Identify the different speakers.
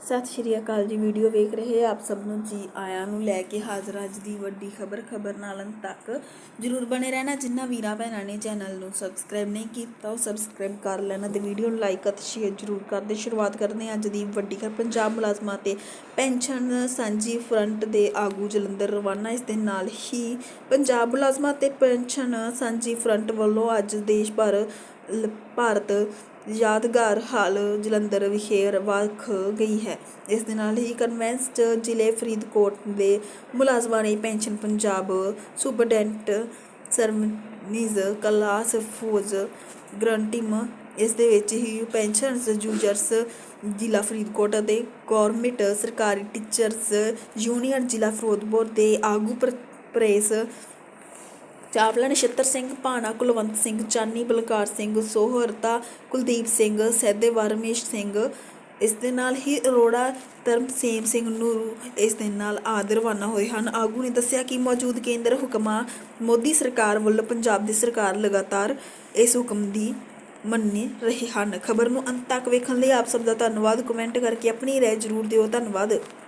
Speaker 1: ਸਤਿ ਸ਼੍ਰੀ ਅਕਾਲ ਜੀ, ਵੀਡੀਓ ਵੇਖ ਰਹੇ ਆਪ ਸਭ ਨੂੰ ਜੀ ਆਇਆਂ ਨੂੰ ਲੈ ਕੇ ਹਾਜ਼ਰ ਅੱਜ ਦੀ ਵੱਡੀ ਖਬਰ ਖਬਰ ਨਾਲ ਅੰਤ ਤੱਕ। ਜਰੂਰ ਬਣੇ ਰਹਿਣਾ ਜਿਨ੍ਹਾਂ ਵੀਰਾਂ ਭੈਣਾਂ ਨੇ ਚੈਨਲ ਨੂੰ ਸਬਸਕ੍ਰਾਈਬ ਨਹੀਂ ਕੀਤਾ, ਉਹ ਸਬਸਕ੍ਰਾਈਬ ਕਰ ਲੈਣਾ ਤੇ ਵੀਡੀਓ ਨੂੰ ਲਾਈਕ ਅਤੇ ਸ਼ੇਅਰ ਜਰੂਰ ਕਰਦੇ ਸ਼ੁਰੂਆਤ ਕਰਦੇ ਹਾਂ ਅੱਜ ਦੀ ਵੱਡੀ ਖਬਰ। ਪੰਜਾਬ ਮੁਲਾਜ਼ਮਾਂ ਤੇ ਪੈਨਸ਼ਨ ਸਾਂਝੀ ਫਰੰਟ ਦੇ ਆਗੂ ਜਲੰਧਰ ਰਵਾਨਾ, ਇਸ ਦੇ ਨਾਲ ਹੀ ਪੰਜਾਬ ਮੁਲਾਜ਼ਮਾਂ ਤੇ ਪੈਨਸ਼ਨ ਸਾਂਝੀ ਫਰੰਟ ਵੱਲੋਂ ਅੱਜ ਦੇਸ਼ ਭਰ ਲ- ਭਾਰਤ ਯਾਦਗਾਰ ਹਾਲ ਜਲੰਧਰ ਵਿਖੇ ਵੱਖ ਗਈ ਹੈ। ਇਸ ਦੇ ਨਾਲ ਹੀ ਕਨਵੈਂਸਡ ਜ਼ਿਲ੍ਹੇ ਫਰੀਦਕੋਟ ਦੇ ਮੁਲਾਜ਼ਮਾਂ ਨੇ ਪੈਨਸ਼ਨ ਪੰਜਾਬ ਸੁਪਰਡੈਂਟ ਸਰਮਨੀਜ਼ ਕਲਾਸ ਫੌਜ ਗਰੰਟਿਮ ਇਸ ਦੇ ਵਿੱਚ ਹੀ ਪੈਨਸ਼ਨਸ ਯੂਜ਼ਰਸ ਜ਼ਿਲ੍ਹਾ ਫਰੀਦਕੋਟ ਅਤੇ ਗੌਰਮਿੰਟ ਸਰਕਾਰੀ ਟੀਚਰਸ ਯੂਨੀਅਨ ਜ਼ਿਲ੍ਹਾ ਫਿਰੋਜ਼ਪੁਰ ਦੇ ਆਗੂ ਪ੍ਰ- ਪ੍ਰੈਸ ਚਾਵਲਾ, ਨਛੱਤਰ ਸਿੰਘ, ਭਾਣਾ, ਕੁਲਵੰਤ ਸਿੰਘ, ਚਾਨੀ, ਬਲਕਾਰ ਸਿੰਘ, ਸੋਹਰਤਾ, ਕੁਲਦੀਪ ਸਿੰਘ ਸੈਦੇਵਾਰ ਰਮੇਸ਼ ਸਿੰਘ, ਇਸ ਦੇ ਨਾਲ ਹੀ ਅਰੋੜਾ ਤਰਮਸੇਮ ਸਿੰਘ, ਨੂਰੂ ਇਸ ਦੇ ਨਾਲ ਆਦਿ ਰਵਾਨਾ ਹੋਏ ਹਨ। ਆਗੂ ਨੇ ਦੱਸਿਆ ਕਿ ਮੌਜੂਦ ਕੇਂਦਰ ਹੁਕਮਾਂ ਮੋਦੀ ਸਰਕਾਰ ਵੱਲੋਂ ਪੰਜਾਬ ਦੀ ਸਰਕਾਰ ਲਗਾਤਾਰ ਇਸ ਹੁਕਮ ਦੀ ਮੰਨੇ ਰਹੇ ਹਨ। ਖਬਰ ਨੂੰ ਅੰਤ ਤੱਕ ਵੇਖਣ ਲਈ ਆਪ ਸਭ ਦਾ ਧੰਨਵਾਦ। ਕਮੈਂਟ ਕਰਕੇ ਆਪਣੀ ਰਾਏ ਜ਼ਰੂਰ ਦਿਓ। ਧੰਨਵਾਦ।